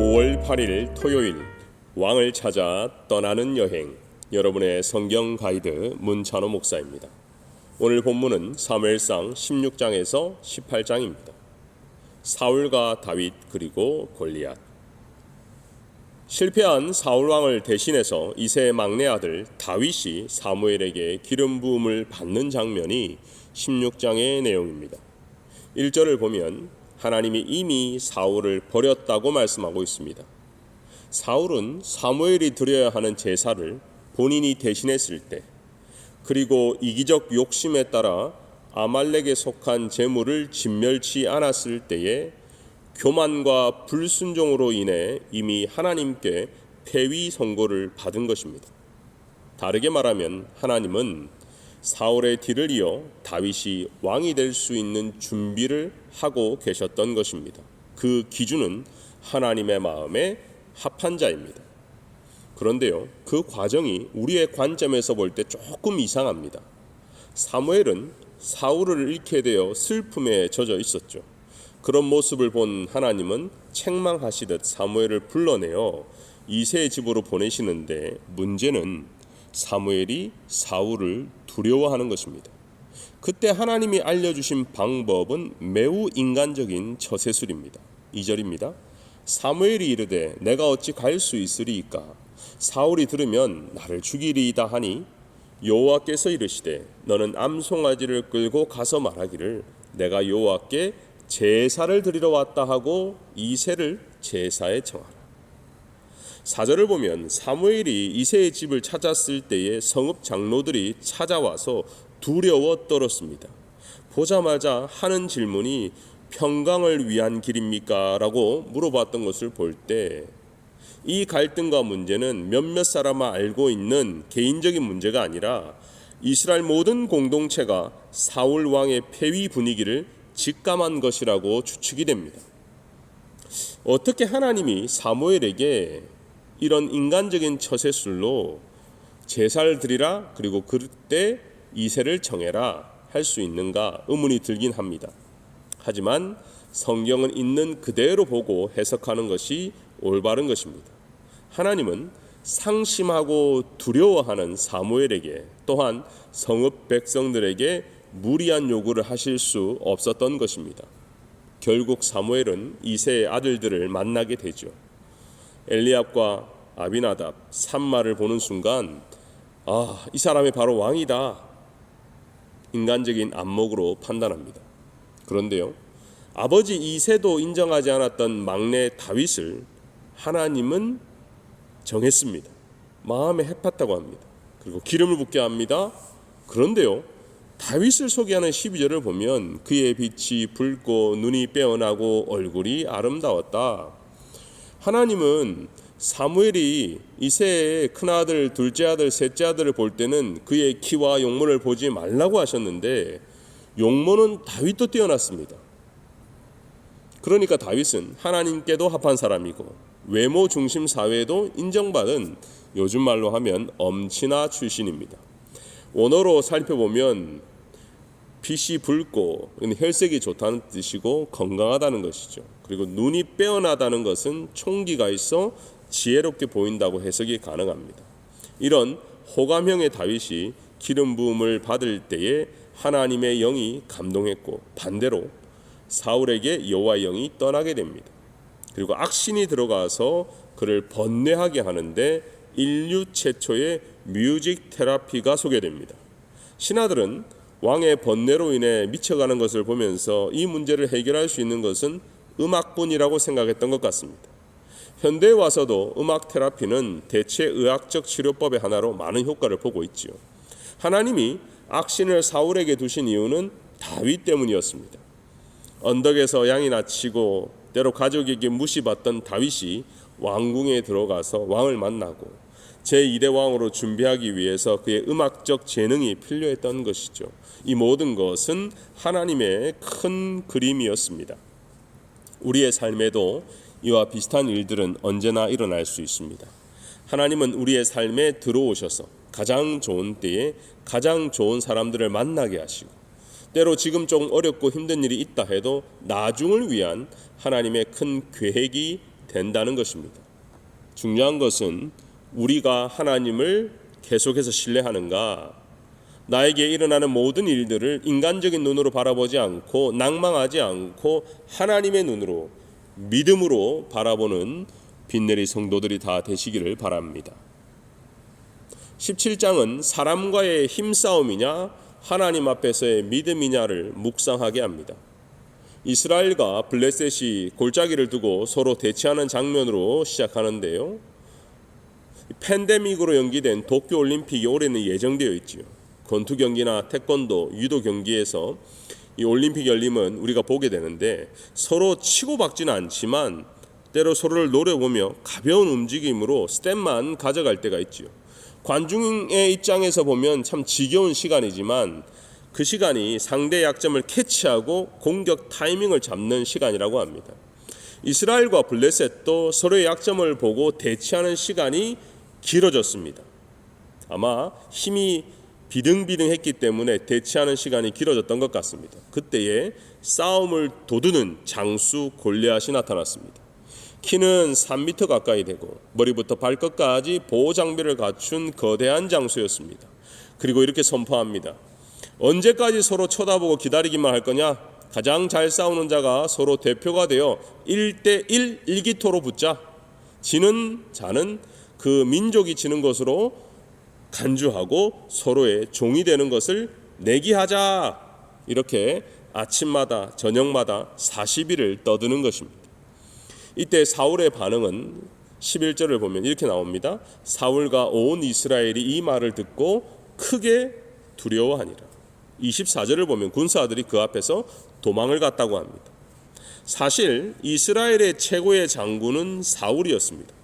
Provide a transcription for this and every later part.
5월 8일 토요일 왕을 찾아 떠나는 여행 여러분의 성경 가이드 문찬호 목사입니다. 오늘 본문은 사무엘상 16장에서 18장입니다. 사울과 다윗 그리고 골리앗 실패한 사울 왕을 대신해서 이세의 막내 아들 다윗이 사무엘에게 기름 부음을 받는 장면이 16장의 내용입니다. 1절을 보면 하나님이 이미 사울을 버렸다고 말씀하고 있습니다. 사울은 사무엘이 드려야 하는 제사를 본인이 대신했을 때 그리고 이기적 욕심에 따라 아말렉에 속한 재물을 진멸치 않았을 때에 교만과 불순종으로 인해 이미 하나님께 폐위 선고를 받은 것입니다. 다르게 말하면 하나님은 사울의 뒤를 이어 다윗이 왕이 될 수 있는 준비를 하고 계셨던 것입니다. 그 기준은 하나님의 마음에 합한 자입니다. 그런데요, 그 과정이 우리의 관점에서 볼 때 조금 이상합니다. 사무엘은 사울을 잃게 되어 슬픔에 젖어 있었죠. 그런 모습을 본 하나님은 책망하시듯 사무엘을 불러내어 이세의 집으로 보내시는데 문제는 사무엘이 사울을 두려워하는 것입니다. 그때 하나님이 알려주신 방법은 매우 인간적인 처세술입니다. 2절입니다. 사무엘이 이르되 내가 어찌 갈 수 있으리이까 사울이 들으면 나를 죽이리이다 하니 여호와께서 이르시되 너는 암송아지를 끌고 가서 말하기를 내가 여호와께 제사를 드리러 왔다 하고 이세를 제사에 청하라. 사절을 보면 사무엘이 이세의 집을 찾았을 때에 성읍 장로들이 찾아와서 두려워 떨었습니다. 보자마자 하는 질문이 평강을 위한 길입니까? 라고 물어봤던 것을 볼 때 이 갈등과 문제는 몇몇 사람만 알고 있는 개인적인 문제가 아니라 이스라엘 모든 공동체가 사울 왕의 폐위 분위기를 직감한 것이라고 추측이 됩니다. 어떻게 하나님이 사무엘에게 이런 인간적인 처세술로 제사를 드리라 그리고 그때 이세를 정해라 할 수 있는가 의문이 들긴 합니다. 하지만 성경은 있는 그대로 보고 해석하는 것이 올바른 것입니다. 하나님은 상심하고 두려워하는 사무엘에게 또한 성읍 백성들에게 무리한 요구를 하실 수 없었던 것입니다. 결국 사무엘은 이세의 아들들을 만나게 되죠. 엘리압과 아비나답, 산마를 보는 순간 아, 이 사람이 바로 왕이다. 인간적인 안목으로 판단합니다. 그런데요. 아버지 이세도 인정하지 않았던 막내 다윗을 하나님은 정했습니다. 마음에 해팠다고 합니다. 그리고 기름을 붓게 합니다. 그런데요. 다윗을 소개하는 12절을 보면 그의 빛이 붉고 눈이 빼어나고 얼굴이 아름다웠다. 하나님은 사무엘이 이세의 큰아들, 둘째 아들, 셋째 아들을 볼 때는 그의 키와 용모를 보지 말라고 하셨는데 용모는 다윗도 뛰어났습니다. 그러니까 다윗은 하나님께도 합한 사람이고 외모 중심 사회에도 인정받은 요즘 말로 하면 엄친아 출신입니다. 원어로 살펴보면 빛이 붉고 혈색이 좋다는 뜻이고 건강하다는 것이죠. 그리고 눈이 빼어나다는 것은 총기가 있어 지혜롭게 보인다고 해석이 가능합니다. 이런 호감형의 다윗이 기름 부음을 받을 때에 하나님의 영이 감동했고 반대로 사울에게 여호와의 영이 떠나게 됩니다. 그리고 악신이 들어가서 그를 번뇌하게 하는데 인류 최초의 뮤직 테라피가 소개됩니다. 신하들은 왕의 번뇌로 인해 미쳐가는 것을 보면서 이 문제를 해결할 수 있는 것은 음악뿐이라고 생각했던 것 같습니다. 현대에 와서도 음악 테라피는 대체 의학적 치료법의 하나로 많은 효과를 보고 있지요. 하나님이 악신을 사울에게 두신 이유는 다윗 때문이었습니다. 언덕에서 양이 나 치고 때로 가족에게 무시받던 다윗이 왕궁에 들어가서 왕을 만나고 제2대 왕으로 준비하기 위해서 그의 음악적 재능이 필요했던 것이죠. 이 모든 것은 하나님의 큰 그림이었습니다. 우리의 삶에도 이와 비슷한 일들은 언제나 일어날 수 있습니다. 하나님은 우리의 삶에 들어오셔서 가장 좋은 때에 가장 좋은 사람들을 만나게 하시고 때로 지금 좀 어렵고 힘든 일이 있다 해도 나중을 위한 하나님의 큰 계획이 된다는 것입니다. 중요한 것은 우리가 하나님을 계속해서 신뢰하는가, 나에게 일어나는 모든 일들을 인간적인 눈으로 바라보지 않고 낭망하지 않고 하나님의 눈으로 믿음으로 바라보는 빈내리 성도들이 다 되시기를 바랍니다. 17장은 사람과의 힘싸움이냐 하나님 앞에서의 믿음이냐를 묵상하게 합니다. 이스라엘과 블레셋이 골짜기를 두고 서로 대치하는 장면으로 시작하는데요. 팬데믹으로 연기된 도쿄 올림픽이 올해는 예정되어 있지요. 권투 경기나 태권도, 유도 경기에서 이 올림픽 열림은 우리가 보게 되는데 서로 치고받지는 않지만 때로 서로를 노려보며 가벼운 움직임으로 스텝만 가져갈 때가 있지요. 관중의 입장에서 보면 참 지겨운 시간이지만 그 시간이 상대 약점을 캐치하고 공격 타이밍을 잡는 시간이라고 합니다. 이스라엘과 블레셋도 서로의 약점을 보고 대치하는 시간이 길어졌습니다. 아마 힘이 비등비등했기 때문에 대치하는 시간이 길어졌던 것 같습니다. 그때에 싸움을 도두는 장수 골리앗이 나타났습니다. 키는 3미터 가까이 되고 머리부터 발끝까지 보호 장비를 갖춘 거대한 장수였습니다. 그리고 이렇게 선포합니다. 언제까지 서로 쳐다보고 기다리기만 할 거냐? 가장 잘 싸우는 자가 서로 대표가 되어 1대1 일기토로 붙자. 지는 자는 그 민족이 지는 것으로 간주하고 서로의 종이 되는 것을 내기하자. 이렇게 아침마다 저녁마다 40일을 떠드는 것입니다. 이때 사울의 반응은 11절을 보면 이렇게 나옵니다. 사울과 온 이스라엘이 이 말을 듣고 크게 두려워하니라. 24절을 보면 군사들이 그 앞에서 도망을 갔다고 합니다. 사실 이스라엘의 최고의 장군은 사울이었습니다.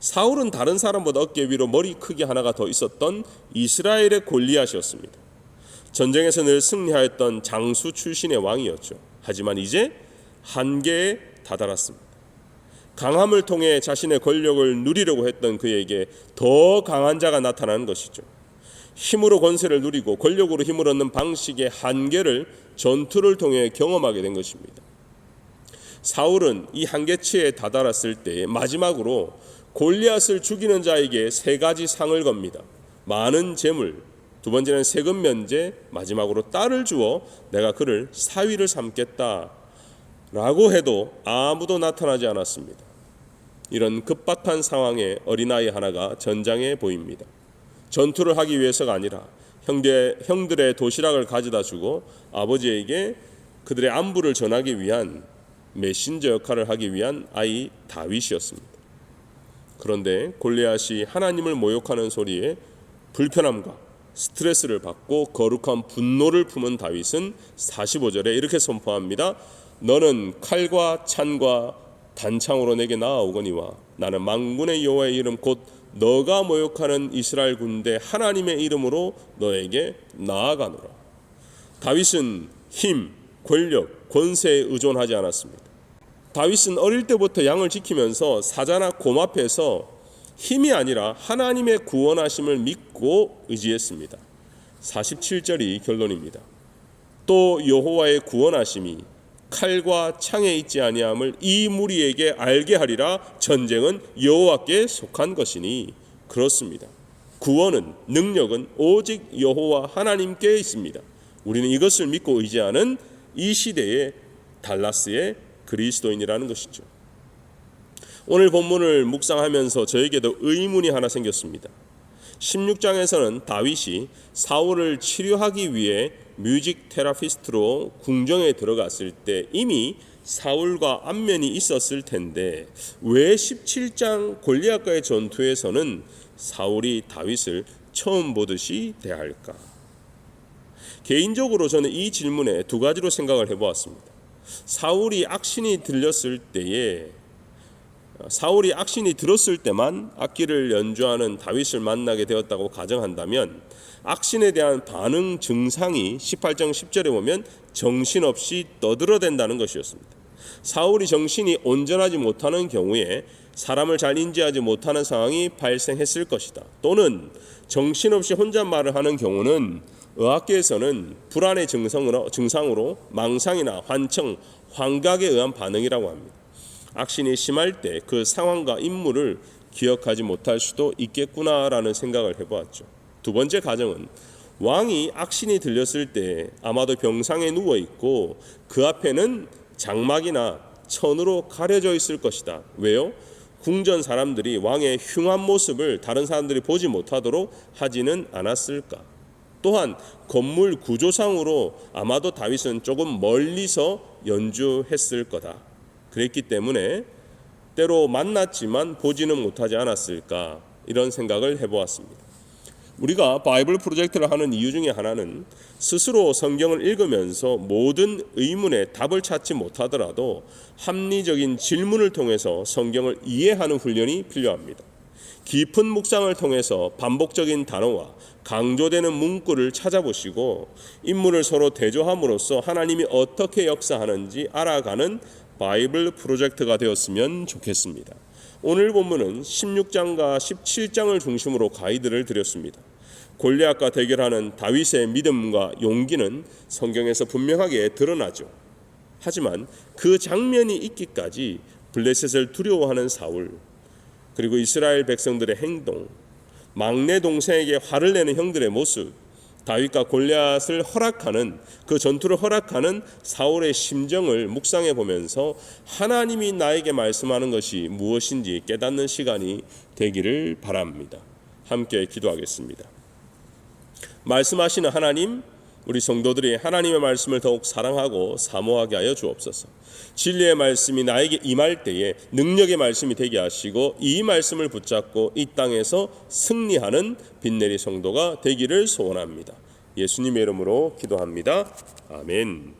사울은 다른 사람보다 어깨 위로 머리 크기 하나가 더 있었던 이스라엘의 골리앗이었습니다. 전쟁에서 늘 승리하였던 장수 출신의 왕이었죠. 하지만 이제 한계에 다다랐습니다. 강함을 통해 자신의 권력을 누리려고 했던 그에게 더 강한 자가 나타나는 것이죠. 힘으로 권세를 누리고 권력으로 힘을 얻는 방식의 한계를 전투를 통해 경험하게 된 것입니다. 사울은 이 한계치에 다다랐을 때 마지막으로 골리앗을 죽이는 자에게 세 가지 상을 겁니다. 많은 재물, 두 번째는 세금 면제, 마지막으로 딸을 주어 내가 그를 사위를 삼겠다. 라고 해도 아무도 나타나지 않았습니다. 이런 급박한 상황에 어린아이 하나가 전장에 보입니다. 전투를 하기 위해서가 아니라 형제, 형들의 도시락을 가져다 주고 아버지에게 그들의 안부를 전하기 위한 메신저 역할을 하기 위한 아이 다윗이었습니다. 그런데 골리앗이 하나님을 모욕하는 소리에 불편함과 스트레스를 받고 거룩한 분노를 품은 다윗은 45절에 이렇게 선포합니다. 너는 칼과 찬과 단창으로 내게 나아오거니와 나는 망군의 여호와의 이름 곧 너가 모욕하는 이스라엘 군대 하나님의 이름으로 너에게 나아가노라. 다윗은 힘, 권력, 권세에 의존하지 않았습니다. 다윗은 어릴 때부터 양을 지키면서 사자나 곰 앞에서 힘이 아니라 하나님의 구원하심을 믿고 의지했습니다. 47절이 결론입니다. 또 여호와의 구원하심이 칼과 창에 있지 아니함을 이 무리에게 알게 하리라 전쟁은 여호와께 속한 것이니 그렇습니다. 구원은 능력은 오직 여호와 하나님께 있습니다. 우리는 이것을 믿고 의지하는 이 시대의 달라스의 그리스도인이라는 것이죠. 오늘 본문을 묵상하면서 저에게도 의문이 하나 생겼습니다. 16장에서는 다윗이 사울을 치료하기 위해 뮤직 테라피스트로 궁정에 들어갔을 때 이미 사울과 안면이 있었을 텐데 왜 17장 골리앗과의 전투에서는 사울이 다윗을 처음 보듯이 대할까? 개인적으로 저는 이 질문에 두 가지로 생각을 해보았습니다. 사울이 악신이 들렸을 때에 사울이 악신이 들었을 때만 악기를 연주하는 다윗을 만나게 되었다고 가정한다면 악신에 대한 반응 증상이 18장 10절에 보면 정신없이 떠들어댄다는 것이었습니다. 사울이 정신이 온전하지 못하는 경우에 사람을 잘 인지하지 못하는 상황이 발생했을 것이다. 또는 정신없이 혼잣말을 하는 경우는 의학계에서는 불안의 증상으로, 망상이나 환청, 환각에 의한 반응이라고 합니다. 악신이 심할 때 그 상황과 인물을 기억하지 못할 수도 있겠구나라는 생각을 해보았죠. 두 번째 가정은 왕이 악신이 들렸을 때 아마도 병상에 누워 있고 그 앞에는 장막이나 천으로 가려져 있을 것이다. 왜요? 궁전 사람들이 왕의 흉한 모습을 다른 사람들이 보지 못하도록 하지는 않았을까? 또한 건물 구조상으로 아마도 다윗은 조금 멀리서 연주했을 거다. 그랬기 때문에 때로 만났지만 보지는 못하지 않았을까 이런 생각을 해보았습니다. 우리가 바이블 프로젝트를 하는 이유 중에 하나는 스스로 성경을 읽으면서 모든 의문에 답을 찾지 못하더라도 합리적인 질문을 통해서 성경을 이해하는 훈련이 필요합니다. 깊은 묵상을 통해서 반복적인 단어와 강조되는 문구를 찾아보시고 인물을 서로 대조함으로써 하나님이 어떻게 역사하는지 알아가는 바이블 프로젝트가 되었으면 좋겠습니다. 오늘 본문은 16장과 17장을 중심으로 가이드를 드렸습니다. 골리앗과 대결하는 다윗의 믿음과 용기는 성경에서 분명하게 드러나죠. 하지만 그 장면이 있기까지 블레셋을 두려워하는 사울 그리고 이스라엘 백성들의 행동, 막내 동생에게 화를 내는 형들의 모습, 다윗과 골리앗을 허락하는 그 전투를 허락하는 사울의 심정을 묵상해 보면서 하나님이 나에게 말씀하는 것이 무엇인지 깨닫는 시간이 되기를 바랍니다. 함께 기도하겠습니다. 말씀하시는 하나님, 우리 성도들이 하나님의 말씀을 더욱 사랑하고 사모하게 하여 주옵소서. 진리의 말씀이 나에게 임할 때에 능력의 말씀이 되게 하시고 이 말씀을 붙잡고 이 땅에서 승리하는 빈내리 성도가 되기를 소원합니다. 예수님의 이름으로 기도합니다. 아멘.